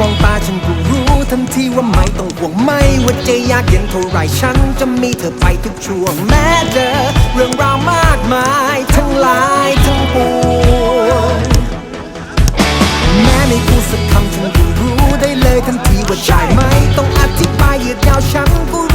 มองตาฉันก็รู้ทันทีว่าไม่ต้องห่วงไม่ว่าจะยากเย็นเท่าไรฉันจะมีเธอไปทุกช่วงแม้เจอเรื่องราวมากมายทั้งหลายทั้งปวงแม้ไม่พูดสักคำฉันก็รู้ได้เลยทันทีว่าใช่ไหมต้องอธิบายยืดยาวฉันก็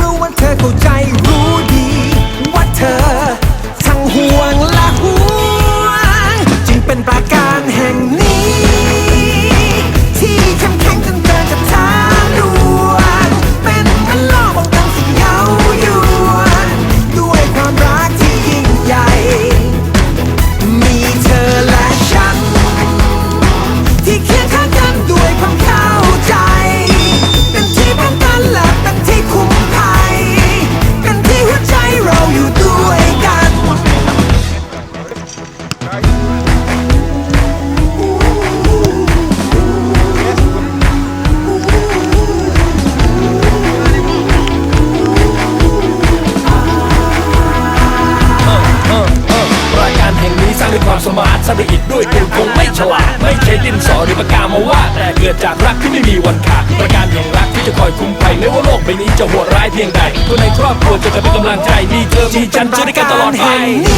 ความสร้างด้วยอิฐด้วยกูคงไม่ฉลาด ไม่ใช่ดินสอหรือปากกามาวาดแต่เกิดจากรักที่ไม่มีวันขาดประการแห่งรักที่จะคอยคุ้มภัยไม่ว่าโลกใบนี้จะโหดร้ายเพียงใดคนในครอบครัวจะเป็นกำลังใจมีเธอมีฉันจะได้กันตลอดไปแห่งนี้